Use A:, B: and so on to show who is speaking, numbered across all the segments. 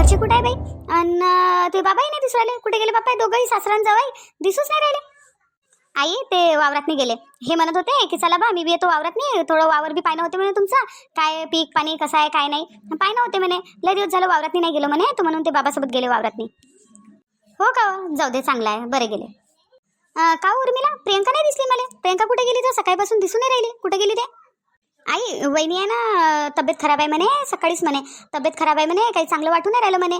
A: घरचे कुठे आहे बाई? आणि ते बाबाही नाही दिसू राहिले कुठे गेले बाबा? दोघंही सासरान जावाई दिसूच नाही राहिले. आई ते वावरात नाही गेले. हे म्हणत होते की चला बा मी बी येतो वावरात नाही थोडं वावर बी पाहिलं होते म्हणे तुमचं. काय पीक पाणी कसं आहे काय नाही. पाहिलं होते म्हणे. लय दिवस झालं वावरात नाही गेलो म्हणे तर म्हणून ते बाबासोबत गेले वावरात नाही हो का हो? जाऊ दे चांगलं आहे. बरे गेले. का उर्मिला? प्रियंका नाही दिसली मला? प्रियंका कुठे गेली? तर सकाळपासून दिसून नाही राहिली. कुठे गेली ते? आई वहिनी आहे ना तब्येत खराब आहे म्हणे सकाळीच म्हणे. तब्येत खराब आहे म्हणे काही चांगलं वाटून नाही राहिलं म्हणे.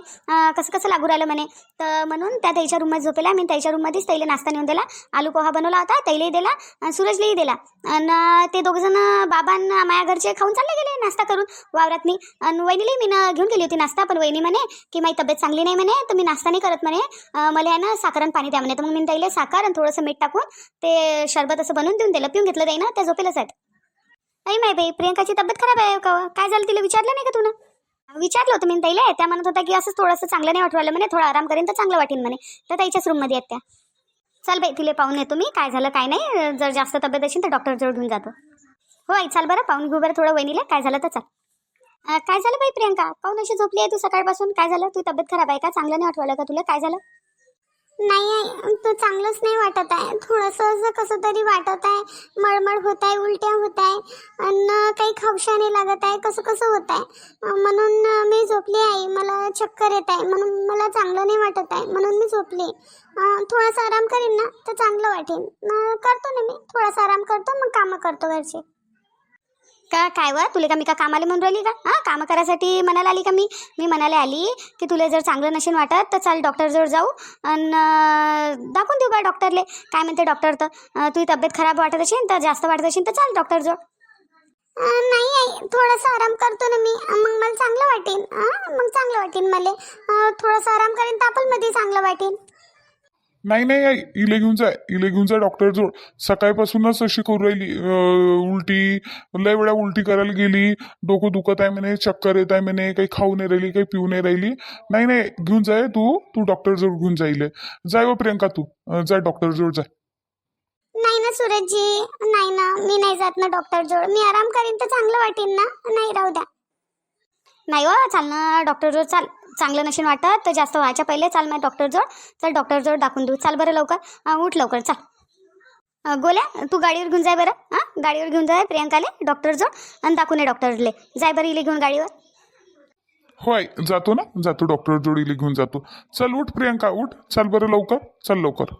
A: कसं कसं लागू राहिलं म्हणे. तर म्हणून त्या त्याच्या रूममध्ये झोपेला मी त्याच्या रूममध्येच त्याला नाश्ता नेऊन दिला. आलू पोहा बनवला होता त्यालाही दिला आणि सूरजलाही दिला. आणि ते दोघंजण बाबांना माझ्या घरचे खाऊन चालले गेले नाश्ता करून वावरात मी आणि वहिनीलाही मी ना घेऊन गेली होती नाश्ता पण वहिनी म्हणे की माझी तब्येत चांगली नाही म्हणे तर मी नाश्ता नाही करत म्हणे. मला आहे ना साखर आणि पाणी द्या म्हणे. तर मग मी त्याला साखर आणि थोडंसं मीठ टाकून ते शरबत असं बनवून देऊन दिलं. पिऊन घेतलं जाईना ना त्या झोपेलाच आहेत. नाही माहिती बाई प्रियंकाची तब्येत खराब आहे का? काय झालं तिला विचारलं नाही का तुला विचारलं होतं मी ताईला त्या म्हणत होता की असं थोडंसं चांगलं नाही वाटवायला म्हणे थोडा आराम करेन तर चांगलं वाटेल म्हणे. तर त्याच्याच रूममध्ये आहेत त्या. चल बाई तिला पाहून येतो मी काय झालं काय नाही. जर जास्त तब्येत असेल तर डॉक्टर जवळ घेऊन जातो. हो आई चाल बरं पाहून घेऊ बरं थोडं वहिनीला काय झालं तर चाल. काय झालं बाई प्रियंका? पाहून अशी झोपली आहे तू सकाळपासून? काय झालं? तू तब्येत खराब आहे का? चांगलं नाही वाटवायला का तुला? काय झालं?
B: नाही आहे. तो चांगलंच नाही वाटत आहे. थोडंसं असं कसं तरी वाटत आहे. मळमळ होत आहे उलट्या होत आहे. आणि काही खावशा नाही लागत आहे. कसं कसं होत आहे. म्हणून मी झोपली आहे. मला चक्कर येत आहे. म्हणून मला चांगलं नाही वाटत आहे. म्हणून मी झोपली. थोडासा आराम करीन ना तर चांगलं वाटेल करतो ना मी. थोडासा आराम करतो मग कामं करतो घरचे.
A: का काय वा? तुला का मी का कामाला म्हणून राहिली का? हां कामं करायसाठी म्हणायला आली का मी? मी म्हणायला आली की तुला जर चांगलं नसेल वाटत तर चाल डॉक्टरजवळ जाऊ आणि दाखवून देऊ बा डॉक्टरले काय म्हणते डॉक्टर तर? तुझी तब्येत खराब वाटत असेल तर जास्त वाटत असेल तर चाल डॉक्टरजवळ
B: नाही आहे थोडासा आराम करतो ना मी. मग मला चांगलं वाटेल. मग चांगलं वाटेल मला. थोडासा आराम करेन तर आपण मध्ये चांगलं वाटेल.
C: नाही नाही आई इले घेऊन जाय इले घेऊन जा डॉक्टर जोड सकाळपासूनच अशी करू राहिली उलटी. लय वेळा उलटी करायला गेली. डोकं दुखत आहे म्हणे चक्कर येत आहे म्हणे काही खाऊ नाही राहिली काही पिऊ नाही राहिली. नाही नाही घेऊन जाय तू तू डॉक्टर जोड घेऊन जाईल जाय व प्रियंका तू जा डॉक्टर जोड जाय
B: नाही ना सूरजजी नाही ना मी नाही जात ना डॉक्टर जोड मी आराम करीन तर चांगलं वाटेल ना. नाही राहू द्या.
A: नाही हो चाल ना डॉक्टरजवळ चाल. चांगलं नशीन वाटत तर जास्त व्हायच्या पहिले चाल माझ्या डॉक्टरजवळ. चल डॉक्टरजवळ दाखवून देऊ. चाल बरं लवकर. उठ लवकर चाल. गोल्या तू गाडीवर घेऊन जाय बरं. हां गाडीवर घेऊन जाय प्रियंकाले डॉक्टरजवळ. आणि दाखवून ये डॉक्टरले. जाय बरं इले घेऊन गाडीवर.
C: होय जातो ना. जातो डॉक्टरजवळ इले घेऊन जातो. चल उठ प्रियंका उठ. चल बरं लवकर. चल लवकर.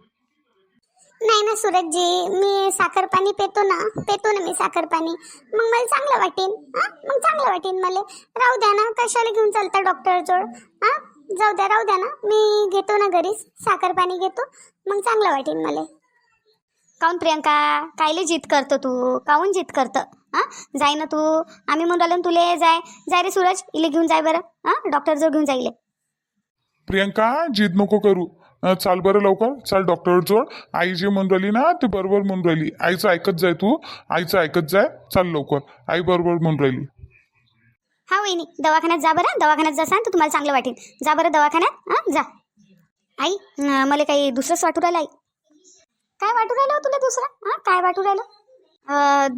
B: नाही ना सूरजजी मी साखर पाणी पेतो ना पेतो ना मी साखर पाणी. मग मला चांगलं वाटेल हा? मग चांगलं वाटेल मला. राहू द्या ना कशाला घेऊन चालता डॉक्टर जवळ हा? जाऊ द्या राहू द्या ना. मी घेतो ना घरीच साखर पाणी घेतो. मग चांगलं वाटेल मला.
A: काऊन प्रियंका? कायले जिद करतो तू? काऊन जिद करतं? हां? जाय ना तू. आम्ही म्हणून राहिलो ना तुले जाय. जाय रे सूरज इले घेऊन जाय बरं. हां? डॉक्टरजवळ घेऊन जाईले
C: प्रियंका जिद नको करू. चाल बरं लवकर चाल डॉक्टर जोड आई जे म्हणून राहिली ना ते बरोबर म्हणून राहिली. आईचं ऐकत जाय तू आईचं ऐकत जाय चाल लवकर. आई बरोबर म्हणून राहिली.
A: हा वहिनी दवाखान्यात जा बरं दवाखान्यात जा सांग तर तुम्हाला चांगलं वाटेल. जा बरं दवाखान्यात हां जा. आई अं, मला काही दुसरंच वाटू राहिलं आई. काय वाटू राहिलं हो तुला दुसरं? हां काय वाटू राहिलं?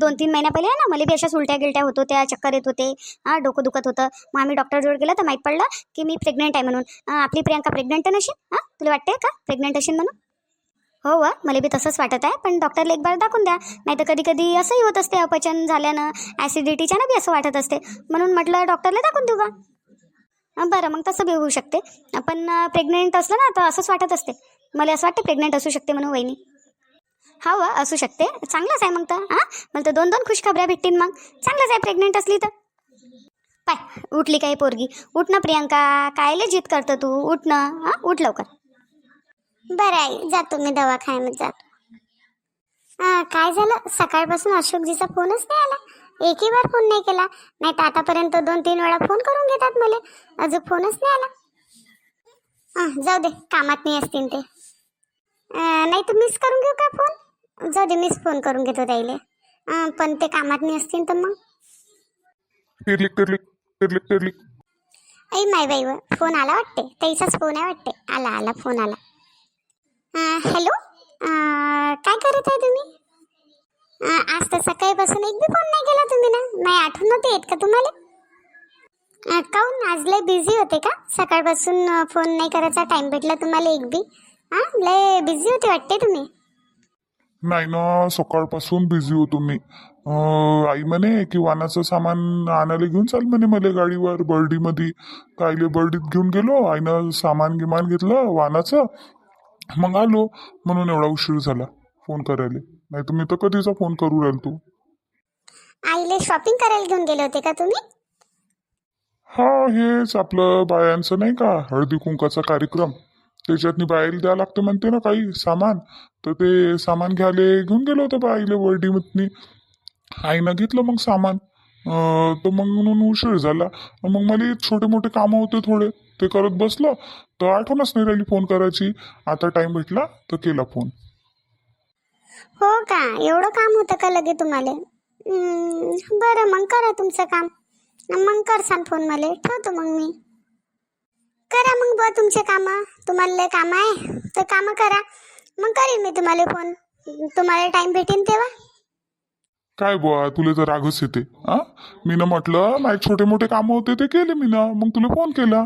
A: दोन तीन महिन्या पहिले ना मला बी अशाच उलट्या गिलट्या होत होत्या चक्कर येत होते. हां डोकं दुखत होतं. मग आम्ही डॉक्टरजवळ गेलं तर माहीत पडलं की मी प्रेग्नेंट आहे म्हणून. आपली प्रियंका प्रेग्नेंट नशील हां तुला वाटते का? प्रेग्नेंट असेल म्हणून? हो व मला बी तसंच वाटत आहे पण डॉक्टरला एक बार दाखवून द्या. नाही तर कधी कधी असंही होत असते अपचन झाल्यानं ॲसिडिटीच्या ना बी असं वाटत असते. म्हणून म्हटलं डॉक्टरला दाखवून देऊ का? बरं मग तसं बी होऊ शकते. पण प्रेग्नेंट असलं ना तर असंच वाटत असते. मला असं वाटतं प्रेग्नेंट असू शकते म्हणून वहिनी. हा व असू शकते. चांगलंच आहे मग तर हां? मला तर दोन दोन खुशखबऱ्या भेटतील मग. चांगलंच आहे प्रेग्नेंट असली तर. पाय उठली काही पोरगी? उठ ना प्रियंका. कायले जिद करतं तू? उठ ना हां? उठ लवकर.
B: बरं आहे जातो मी दवाखान्यात जातो. हा, काय झालं? सकाळपासून अशोकजीचा फोनच नाही आला. एकही बार फोन नाही केला. नाही तर आतापर्यंत दोन तीन वेळा फोन करून घेतात मला. अजून फोनच नाही आला. हा, जाऊ दे. कामात नाही असतील ते. अं, नाही तर मिस करून घेऊ का फोन? जाऊ दे मिस फोन करून घेतो त्याईले. पण ते कामात नाही असतील तर मग? ऐ माय बाई फोन आला वाटते? त्याचाच फोन आहे वाटते? आला आला फोन आला. हॅलो काय करत आहे तुम्ही? आज तर सकाळीपासून एक बी फोन नाही केला तुम्ही ना? नाही आठवण नव्हती येत का तुम्हाला? काहून आज लय बिझी होते का? सकाळपासून फोन नाही करायचा टाइम भेटला तुम्हाला एक बी? हा लय बिझी होते वाटते तुम्ही?
C: नाही ना सकाळपासून बिझी होतो मी. अं, आई म्हणे की वानाचं सामान आणायला घेऊन चाल म्हणे मला गाडीवर बर्डीमध्ये. कायले बर्डीत घेऊन गेलो आईनं सामान गिमान घेतलं वानाचं. मग आलो म्हणून एवढा उशीर झाला फोन करायला. नाही तर मी तर कधीचा फोन करू राहिलो तू.
B: आईले शॉपिंग करायला घेऊन गेले होते का तुम्ही?
C: हा हेच आपलं बायांचं नाही का हळदी कुंकाचा कार्यक्रम. त्याच्यातनी बायाला द्यावं लागतं म्हणते ना काही सामान. तर ते सामान घ्यायला घेऊन गेलो होतो बाईले वर्डीमधनी आईनं घेतलं मग सामान. तर मग म्हणून उशीर झाला. मग मला छोटे मोठे कामं होते थोडे. ते करत बसलो. तर आठवणच नाही राहिली फोन करायची. आता टाइम भेटला तर केला फोन.
B: हो का? एवढं काम होतं का लगे तुम्हाला? बरं मग करा तुमचं काम. मग करसान फोन मला. ठेवतो मग मी. करा मग बुवा तुमचे कामं. तुम्हाला लय कामं आहे. तर कामं करा. मग करीन मी तुम्हाला फोन तुम्हाला टाइम भेटेन तेव्हा.
C: काय बुवा तुला तर रागच येते. आ? मी ना म्हटलं माझे छोटे मोठे कामं होते ते केले मी ना मग तुला फोन केला.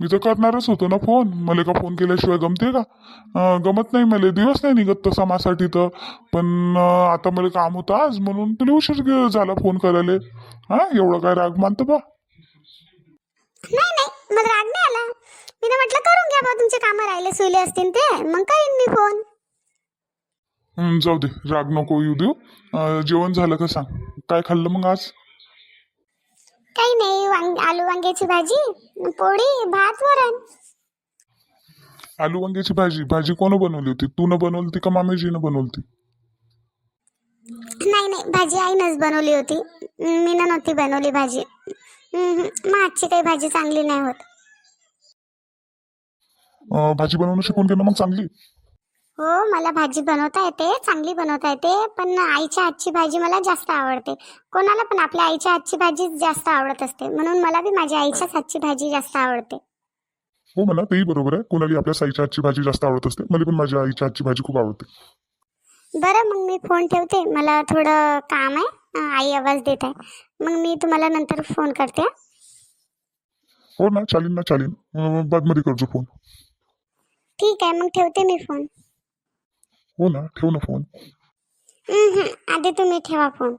C: मी तर करणारच होतो ना फोन मला का फोन केल्याशिवाय गमते का? अं, गमत नाही मला. दिवस नाही निघत तसा माझ्यासाठी तर. पण अं, आता मला काम होतं आज म्हणून तुला उशीर गे- झाला फोन करायला. हा? एवढं काय राग मानतं बा
B: नाही नाही. मला राग नाही आला मी ना म्हटलं करून घ्या बा तुमचे कामं राहिले सुले असतील ते. मग करीन मी फोन
C: हं, जाऊ दे राग नको येऊ देऊ. अं, जेवण झालं का सांग. काय खाल्लं मग आज?
B: काही नाही वांग आलू वांग्याची भाजी पोळी भात वरण.
C: आलू वांग्याची भाजी? भाजी कोण बनवली होती? तू न बनवली होती का मामेजीनं बनवली
B: नाही नाही भाजी आईनंच बनवली होती. मी ना नव्हती बनवली भाजी. हम्म, मग आजची काही भाजी चांगली नाही होत.
C: भाजी बनवणं शिकून घे ना मग चांगली.
B: हो मला भाजी बनवता येते चांगली बनवता येते पण आईच्या हातची भाजी मला जास्त आवडते. कोणाला पण आपल्या आईच्या हातची भाजी जास्त आवडत असते म्हणून मला बी माझ्या आईच्याच हातची भाजी जास्त आवडते.
C: हो म्हणा तेही बरोबर आहे. कोणाला आपल्या साईच्या हातची भाजी जास्त आवडत असते मला पण माझ्या आईच्या हातची भाजी खूप आवडते.
B: बरं मग मी फोन ठेवते. मला थोडं काम आहे. आई आवाज देत आहे. मग मी तुम्हाला नंतर फोन करते हं?
C: हो ना चालीन ना चालीन अं, बादमध्ये करजो फोन.
B: ठीक आहे मग ठेवते मी फोन
C: हो ना ठेव ना फोन
B: हम्म. आधी तुम्ही ठेवा फोन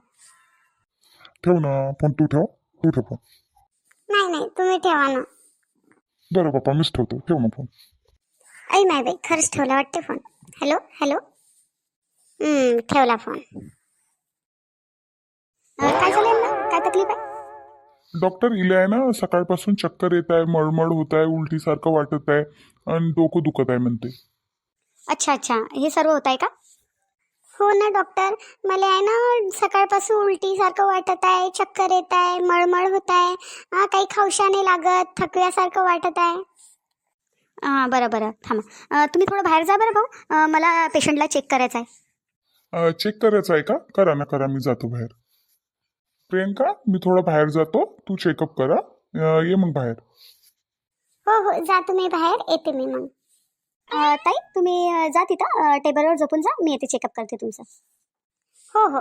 C: ठेव ना फोन तू ठेव तू ठेव फोन
B: नाही नाही तुम्ही ठेवा ना.
C: बरं बाप्पा मीच ठेवतो ठेव ना फोन
B: ऐ नाही बाई खरंच ठेवला वाटते फोन हॅलो हॅलो हम्म, ठेवला फोन अं, काय झालं ना काय तकलीफ आहे?
C: डॉक्टर इले आहे ना सकाळपासून चक्कर येत आहे मळमळ होत आहे उलटीसारखं वाटत आहे आणि डोकं दुखत आहे म्हणते.
A: अच्छा अच्छा. हे सर्व होत आहे का?
B: हो ना डॉक्टर. मला आहे ना सकाळपासून उलटी सारखं वाटत आहे चक्कर येत आहे मळमळ होत आहे. हा, काही खावशा नाही लागत थकव्यासारखं वाटत आहे.
A: हां बरं बरं. थांबा. अं, तुम्ही थोडं बाहेर जा बरं भाऊ. अं, मला पेशंटला चेक करायचं आहे.
C: चेक करायचं आहे का? करा ना करा. मी जातो बाहेर. प्रियंका मी थोडं बाहेर जातो. तू चेकअप करा. अं, ये मग बाहेर.
B: हो हो जा तुम्ही बाहेर. येते मी मग.
A: अं, ताई तुम्ही अं, जा तिथं. अं, टेबलवर झोपून जा. मी येते चेकअप करते तुमचं.
B: हो हो.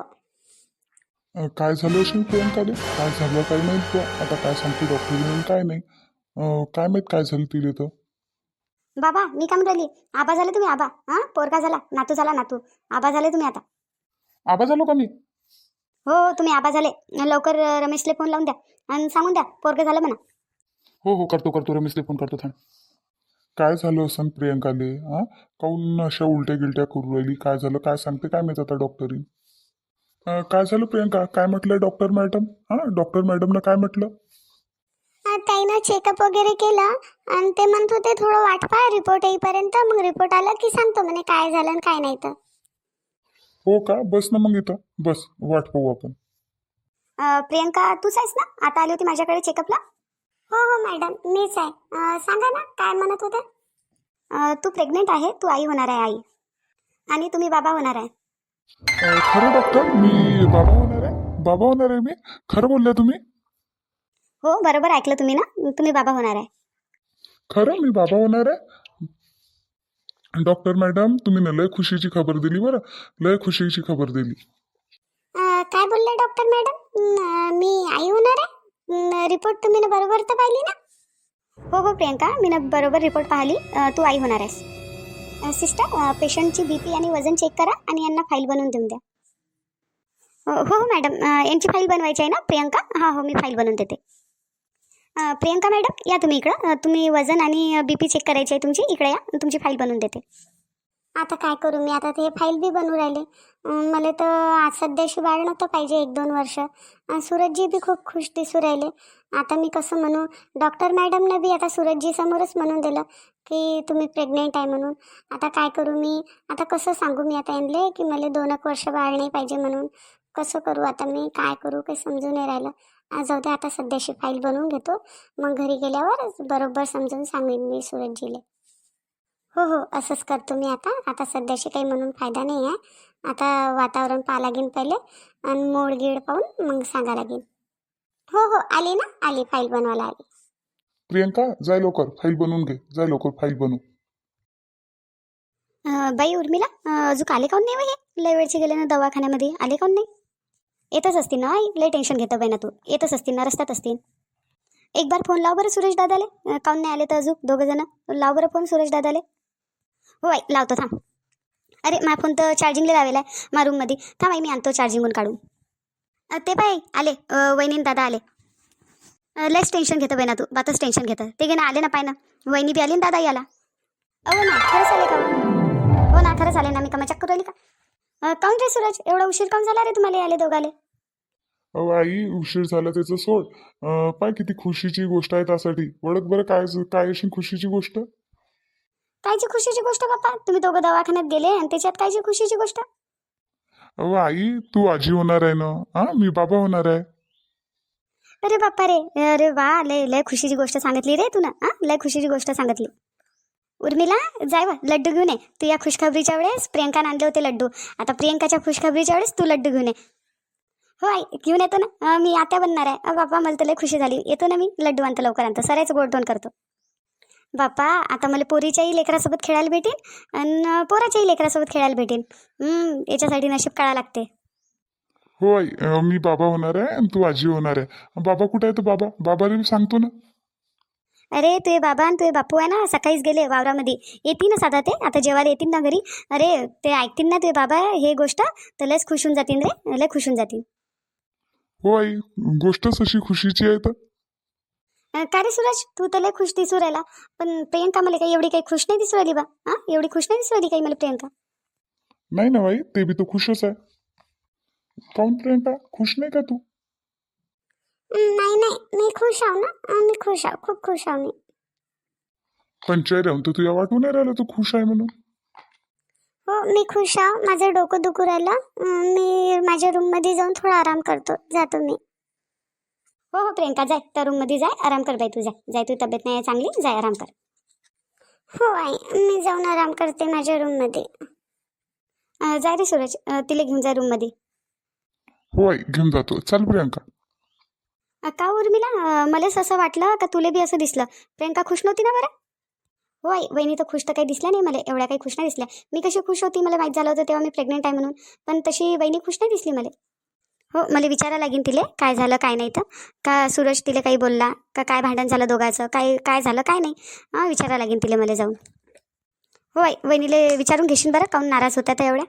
C: अं, काय झालं असेल प्रियंकाले? काय झालं काय माहीत बुवा. आता काय सांगते डॉक्टर काय नाही. अं, काय माहीत काय झालं तिले तर?
A: बाबा मी काय म्हणून आबा झाले तुम्ही आबा. हां पोरका झाला. नातू झाला नातू. आबा झाले तुम्ही आता.
C: आवाज आलो का मी?
A: हो हो तुम्ही आबा झाले. लवकर रमेशला फोन लावून द्या. आणि सांगून द्या पोरकं झालं म्हणा.
C: हो हो करतो करतो. रमेशला फोन करतो थांब. काय झालं असं प्रियंकाले हा? काऊन अशा उलट्या गिलट्या करू राहिली? काय झालं? काय सांगते? काय माहीत आता डॉक्टरी काय झालं प्रियंका? काय म्हटलं डॉक्टर मॅडम हा? डॉक्टर मॅडमनं काय म्हटलं?
B: अं, ताईनं चेकअप वगैरे केलं. आणि ते म्हणत होते थोडं वाट पाहा रिपोर्ट येईपर्यंत. मग रिपोर्ट आला की सांगतो म्हणे काय झालं आणि काय नाही तर.
C: हो का? बस ना मग इथं. बस वाट पाहू आपण.
A: अं, प्रियंका तूच आहेस ना? आता आली होती माझ्याकडे चेकअपला
B: हो हो मॅडम. मीच आहे. अं, सांगा ना काय म्हणत होत्या?
A: अं, तू प्रेग्नेंट आहे तू आई होणार आहे आई. आणि तुम्ही बाबा होणार आहे.
C: अं, खरं डॉक्टर मी बाबा होणार आहे. बाबा होणार आहे मी. खरं बोलल्या तुम्ही?
A: हो बरोबर ऐकलं तुम्ही ना? तुम्ही बाबा होणार आहे.
C: खरं मी बाबा होणार आहे. डॉक्टर मॅडम तुम्ही ना लय खुशीची खबर दिली बरं. लय खुशीची खबर दिली.
B: अं, काय बोलले डॉक्टर मॅडम अं, मी आई होणार आहे? रिपोर्ट तुम्ही ना बरोबर तर पाहिली ना?
A: हो हो प्रियंका मी ना बरोबर रिपोर्ट पाहिली. अं, तू आई होणार आहेस. सिस्टर पेशंटची बी पी आणि वजन चेक करा आणि यांना फाईल बनवून देऊन द्या. अं, हो हो मॅडम यांची फाईल बनवायची आहे ना प्रियंका? हां हो मी फाईल बनवून देते. प्रियंका मॅडम या तुम्ही इकडं. तुम्ही वजन आणि बी पी चेक करायची आहे तुमची. इकडे या. तुमची फाईल बनवून देते.
B: आता काय करू मी? आता ते फाईल बी बनवू राहिले. मला तर आज सध्याशी बाळ नव्हतं पाहिजे एक दोन वर्ष. सूरजजी बी खूप खुश दिसू राहिले. आता मी कसं म्हणू? डॉक्टर मॅडमनं बी आता सूरजजी समोरच म्हणून दिलं की तुम्ही प्रेग्नेंट आहे म्हणून. आता काय करू मी? आता कसं सांगू मी आता यांले की मला दोन एक वर्ष बाळ नाही पाहिजे म्हणून. कसं करू आता मी? काय करू? काही समजून नाही राहिलं. जाऊ दे आता सध्याशी फाईल बनवून घेतो. मग घरी गेल्यावर बरोबर समजून सांगेन मी सूरजजीले हो हो असंच करतो मी आता. आता सध्याशी काही म्हणून फायदा नाही आहे. आता वातावरण पाहा लागेल पहिले आणि मोड गीड पाहून मग सांगा लागेल हो हो आली ना? आली फाईल बनवायला आली.
C: प्रियंका जाय लवकर. फाईल बनवून घे. जाय लवकर फाईल बनवू.
A: अं, बाई उर्मिला अं, अजून आले काऊन नाही वय हे? लय वेळचे गेले ना दवाखान्यामध्ये. आले काऊन नाही? येतच असतील ना आई? लय टेन्शन घेतं बाई ना तू. येतच असतील ना रस्त्यात असतील एक बार फोन लाव बरं सुरेश दादाले. काऊन नाही आले तर अजून दोघं जण? लाव बरं फोन सुरेश दादाले. हो आई लावतो थांब. अरे माझा फोन तर चार्जिंगला लावेला आहे मा रूममध्ये थांब आई मी आणतो चार्जिंगून काढून. ते पाय आले. अं, वहिनी न दादा आले. अं, लयच टेन्शन घेतं बाई ना तू. बातच टेन्शन घेतं. ते घेणं आले ना पाय ना. वहिनी बी आली ना दादा याला. अहो ना खरंच आले का हो? हो ना खरंच आले ना. मी का मजाक करू राहिली का? काऊन रे सूरज? एवढा उशीर काऊन झाला रे तुम्हाला आले दोघाले?
C: अहो आई उशीर झाला त्याचं सोड. अं, पाय किती खुशीची गोष्ट आहे त्यासाठी. ओळख बरं काय काय अशी खुशीची गोष्ट?
A: कायची खुशीची गोष्ट बाप्पा? तुम्ही दोघं दवाखान्यात गेले आणि त्याच्यात कायची खुशीची गोष्ट?
C: अहो आई तू आजी होणार आहे ना? हा मी बाबा होणार आहे.
A: अरे बाप्पा रे अरे वा लय लय खुशीची गोष्ट सांगितली रे तू ना लय खुशीची गोष्ट सांगितली. उर्मिला जाय वा लड्डू घेऊन ये. तू या खुशखबरीच्या वेळेस प्रियंका आणले होते लड्डू. आता प्रियंकाच्या खुशखबरीच्या वेळेस तू लड्डू घेऊन ये. हो आई घेऊन येतो ना? मी आत्या बनणार आहे. बाप्पा मला तर लय खुशी झाली. येतो ना मी? लड्डू आणतो लवकर आणतो सरायचं गोडधोन करतो. बाप्पा आता मला पोरीच्याही लेकरासोबत खेळायला भेटेन आणि पोराच्याही लेकरासोबत खेळायला भेटेन. याच्यासाठी नशीब काळा लागते.
C: हो आई मी बाबा होणार आहे आणि तू आजी होणार आहे. बाबा कुठे आहे तो बाबा? बाबाला मी सांगतो ना.
A: अरे तुझे बाबा आणि तुझे बापू आहे ना सकाळीच गेले वावरामध्ये. येतील ना साधा ते आता जेवायला येतील ना घरी. अरे ते ऐकतील ना तुझे बाबा हे गोष्ट तर लयच खुश होऊन जातील रे लय खुश होऊन जातील.
C: हो आई गोष्टच अशी खुशीची आहे तर.
A: का रे सूरज? तू तर लय खुश दिसू राहिला. पण प्रियंका मला काही एवढी काही खुश नाही दिसू राहिली बा. हा? एवढी खुश नाही दिसू राहिली काही मला प्रियंका?
C: नाही ना बाई ते बी तर खुशच आहे. काऊन प्रियंका खुश नाही का तू?
B: नाही नाही. मी खुश आहो ना? मी खुश आहो. खूप खुश आहो मी.
C: पण चेहऱ्याहून तर तुझ्या वाटून नाही राहिलं तू खुश आहे म्हणून.
B: हो मी खुश आहो. माझं डोकं दुखू राहिलं. मी माझ्या रूममध्ये जाऊन थोडा आराम करतो. जातो मी.
A: हो हो प्रियंका जाय. त्या रूममध्ये जाय. आराम कर बाई तू जाय. जाय तू तब्येत नाही चांगली? जाय आराम कर.
B: हो आई. मी जाऊन आराम करते माझ्या रूममध्ये
A: अं, जाय रे सूरज. तिला घेऊन जाय रूममध्ये
C: हो आई. घेऊन जातो. चल प्रियंका.
A: का उर्मिला? मलाच असं वाटलं का तुला बी असं दिसलं. प्रियंका खुश नव्हती ना बरं? हो आई वहिनी तर खुश तर काही दिसल्या नाही मला एवढ्या काही खुश नाही दिसल्या. मी कशी खुश होती मला माहीत झालं होतं तेव्हा मी प्रेग्नेंट आहे म्हणून. पण तशी वहिनी खुश नाही दिसली मला. हो मला विचारा लागेल तिले काय झालं काय नाही तर. का सूरज तिला काही बोलला? का काय भांडण झालं दोघांचं? काय काय झालं काय नाही? हां विचारा लागेल तिला मला जाऊन. हो आई वहिनीले विचारून घेशील बरं काऊन नाराज होत्या त्या एवढ्या?